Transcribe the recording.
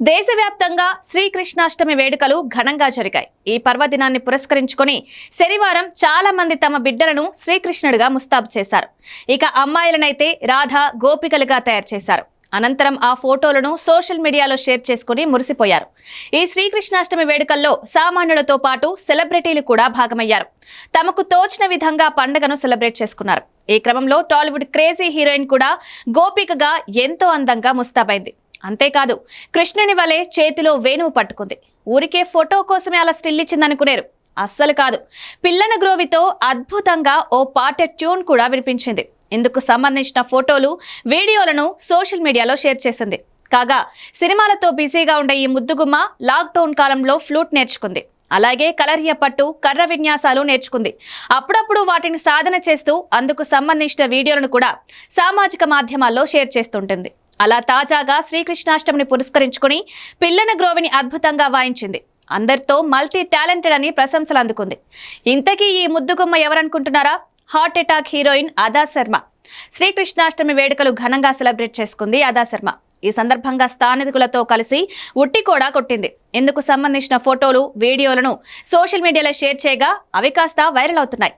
దేశవ్యాప్తంగా శ్రీకృష్ణాష్టమి వేడుకలు ఘనంగా జరిగాయి. ఈ పర్వదినాన్ని పురస్కరించుకొని శనివారం చాలా మంది తమ బిడ్డలను శ్రీకృష్ణుడిగా ముస్తాబు చేశారు. ఇక అమ్మాయిలనైతే రాధ గోపికలుగా తయారు చేశారు. అనంతరం ఆ ఫోటోలను సోషల్ మీడియాలో షేర్ చేసుకుని మురిసిపోయారు. ఈ శ్రీకృష్ణాష్టమి వేడుకల్లో సామాన్యులతో పాటు సెలబ్రిటీలు కూడా భాగమయ్యారు. తమకు తోచిన విధంగా పండుగను సెలబ్రేట్ చేసుకున్నారు. ఈ క్రమంలో టాలీవుడ్ క్రేజీ హీరోయిన్ కూడా గోపికగా ఎంతో అందంగా ముస్తాబైంది. అంతేకాదు కృష్ణుని వలె చేతిలో వేణువు పట్టుకుంది. ఊరికే ఫోటో కోసమే అలా స్టిల్ ఇచ్చిందనుకునేరు. అస్సలు కాదు. పిల్లన గ్రోవితో అద్భుతంగా ఓ పాట ట్యూన్ కూడా వినిపించింది. ఇందుకు సంబంధించిన ఫోటోలు వీడియోలను సోషల్ మీడియాలో షేర్ చేసింది. కాగా సినిమాలతో బిజీగా ఉండే ఈ ముద్దుగుమ్మ లాక్డౌన్ కాలంలో ఫ్లూట్ నేర్చుకుంది. అలాగే కలర్య పట్టు కర్ర విన్యాసాలు నేర్చుకుంది. అప్పుడప్పుడు వాటిని సాధన చేస్తూ అందుకు సంబంధించిన వీడియోలను కూడా సామాజిక మాధ్యమాల్లో షేర్ చేస్తుంటుంది. అలా తాజాగా శ్రీకృష్ణాష్టమిని పురస్కరించుకుని పిల్లన గ్రోవిని అద్భుతంగా వాయించింది. అందరితో మల్టీ టాలెంటెడ్ అని ప్రశంసలు అందుకుంది. ఇంతకీ ఈ ముద్దుగుమ్మ ఎవరనుకుంటున్నారా? Heart Attack heroine Adah Sharma. Srikrishnashtami వేడుకలు ఘనంగా సెలబ్రేట్ చేసుకుంది అదా శర్మ. ఈ సందర్భంగా స్థానికులతో కలిసి ఉట్టి కూడా కొట్టింది. ఇందుకు సంబంధించిన ఫోటోలు వీడియోలను సోషల్ మీడియాలో షేర్ చేయగా అవి కాస్త వైరల్ అవుతున్నాయి.